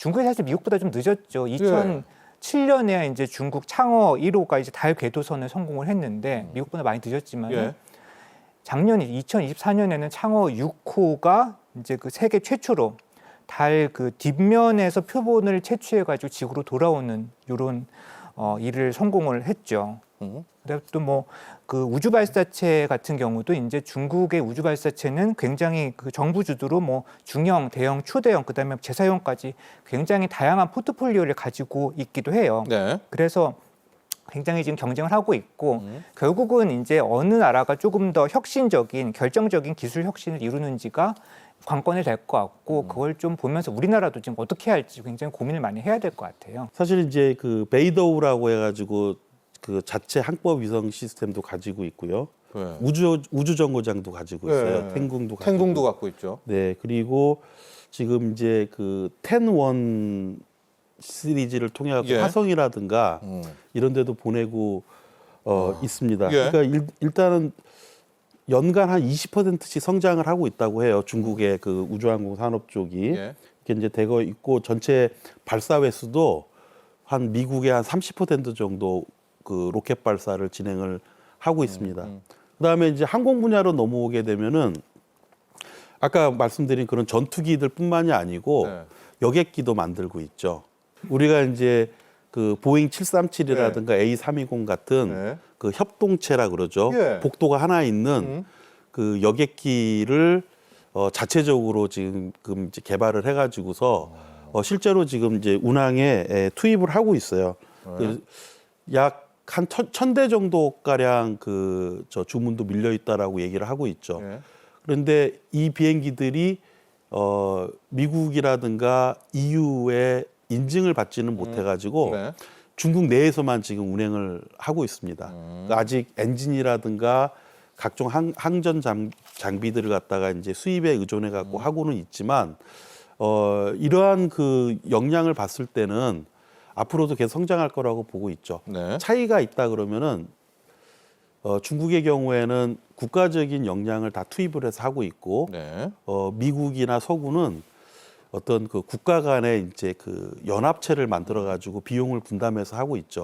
중국이 사실 미국보다 좀 늦었죠. 예. 2007년에 이제 중국 창어 1호가 이제 달 궤도선을 성공을 했는데 미국보다 많이 늦었지만 예. 작년 2024년에는 창어 6호가 이제 그 세계 최초로 달 그 뒷면에서 표본을 채취해 가지고 지구로 돌아오는 이런 어, 일을 성공을 했죠. 음. 그다음에 또 뭐 그 우주 발사체 같은 경우도 이제 중국의 우주 발사체는 굉장히 그 정부 주도로 뭐 중형, 대형, 초대형 그다음에 재사용까지 굉장히 다양한 포트폴리오를 가지고 있기도 해요. 네. 그래서 굉장히 지금 경쟁을 하고 있고 음. 결국은 이제 어느 나라가 조금 더 혁신적인 결정적인 기술 혁신을 이루는지가 관건이 될 것 같고 그걸 좀 보면서 우리나라도 지금 어떻게 할지 굉장히 고민을 많이 해야 될 것 같아요. 사실 이제 그 베이더우라고 해가지고 그 자체 항법 위성 시스템도 가지고 있고요. 네. 우주 우주 정거장도 가지고 있어요. 네. 탱궁도 가지고. 탱궁도 갖고 있죠. 네 그리고 지금 이제 그 텐원 시리즈를 통해 갖고 예. 화성이라든가 음. 이런 데도 보내고 어, 있습니다. 예. 그러니까 일, 일단은 연간 한 20%씩 성장을 하고 있다고 해요. 중국의 그 우주항공 산업 쪽이 예. 이게 이제 되고 있고 전체 발사 횟수도 한 미국의 한 30% 정도 그 로켓 발사를 진행을 하고 있습니다. 음. 그다음에 이제 항공 분야로 넘어오게 되면은 아까 말씀드린 그런 전투기들뿐만이 아니고 네. 여객기도 만들고 있죠. 우리가 이제 그 보잉 737이라든가 A320 같은 네. 그 협동체라 그러죠. 예. 복도가 하나 있는 음. 그 여객기를 어, 자체적으로 지금 금 이제 개발을 해 가지고서 어, 실제로 지금 이제 운항에 에, 투입을 하고 있어요. 네. 약 한 천대 정도 가량 그 저 주문도 밀려 있다라고 얘기를 하고 있죠. 예. 그런데 이 비행기들이 어, 미국이라든가 EU의 인증을 받지는 못해가지고 네. 중국 내에서만 지금 운행을 하고 있습니다. 음. 그러니까 아직 엔진이라든가 각종 항, 항전 장, 장비들을 갖다가 이제 수입에 의존해 갖고 음. 하고는 있지만 어, 이러한 그 역량을 봤을 때는 앞으로도 계속 성장할 거라고 보고 있죠. 네. 차이가 있다 그러면은 어, 중국의 경우에는 국가적인 역량을 다 투입을 해서 하고 있고 네. 어, 미국이나 서구는 어떤 그 국가 간의 이제 그 연합체를 만들어 가지고 비용을 분담해서 하고 있죠.